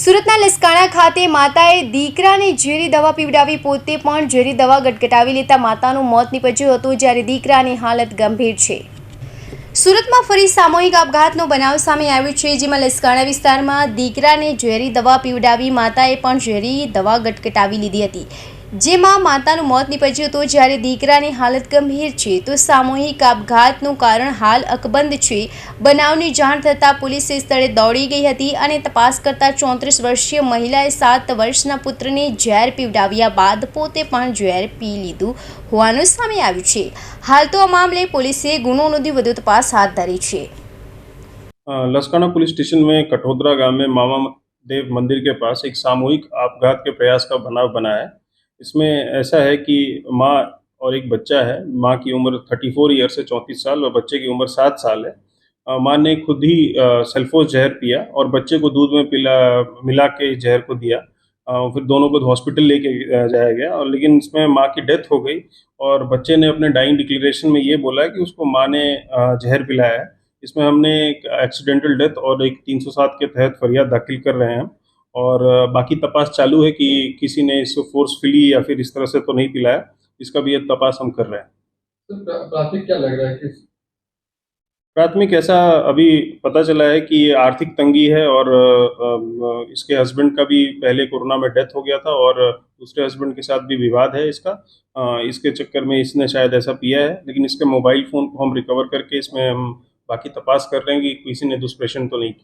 સુરતના લસકાણા ખાતે માતાએ દીકરાને ઝેરી દવા પીવડાવી પોતે પણ ઝેરી દવા ગટગટાવી લેતા માતાનું મોત નીપજ્યું હતું જ્યારે દીકરાની હાલત ગંભીર છે. સુરતમાં ફરી સામૂહિક આપઘાતનો બનાવ સામે આવ્યો છે, જેમાં લસકાણા વિસ્તારમાં દીકરાને ઝેરી દવા પીવડાવી માતાએ પણ ઝેરી દવા ગટગટાવી લીધી હતી. જેમાં માતાનું મોત નીપજ્યું હતું જ્યારે દીકરાની હાલત ગંભીર છે તો સામૂહિક આપઘાતનું કારણ હાલ અકબંધ છે બનાવની જાણ થતાં પોલીસે સ્થળે દોડી ગઈ હતી અને તપાસ કરતા ચોત્રીસ વર્ષીય મહિલાએ સાત વર્ષના પુત્રને ઝેર પીવડાવ્યા બાદ પોતે પણ ઝેર પી લીધું હોવાનું સામે આવ્યું છે હાલ તો આ મામલે પોલીસે ગુનો નોંધી વધુ તપાસ હાથ ધરી છે अ, लसकाना पुलिस स्टेशन में कठोदरा गांव में मामा देव मंदिर के पास एक सामूहिक आपघात के प्रयास का बनाव बना है इसमें ऐसा है कि माँ और एक बच्चा है, माँ की उम्र 34 ईयर से 34 साल और बच्चे की उम्र सात साल है। माँ ने खुद ही सल्फोस जहर पिया और बच्चे को दूध में पिला, मिला के जहर को दिया। फिर दोनों को हॉस्पिटल लेके जाया गया और लेकिन इसमें माँ की डेथ हो गई और बच्चे ने अपने डाइंग डिक्लेरेशन में ये बोला कि उसको माँ ने जहर पिलाया है। इसमें हमने एक एक्सीडेंटल डेथ और एक 307 के तहत फरियाद दाखिल कर रहे हैं। और बाकी तपास चालू है कि किसी ने इसको फोर्सफुली या फिर इस तरह से तो नहीं पिलाया इसका भी ये तपास हम कर रहे हैं। तो प्राथमिक क्या लग रहा है प्राथमिक ऐसा अभी पता चला है कि आर्थिक तंगी है और इसके हस्बैंड का भी पहले कोरोना में डेथ हो गया था और दूसरे हस्बैंड के साथ भी विवाद है इसका। इसके चक्कर में इसने शायद ऐसा पिया है लेकिन इसके मोबाइल फ़ोन को हम रिकवर करके इसमें हम बाकी तपास कर रहे हैं कि किसी ने दुष्प्रेषण तो नहीं किया।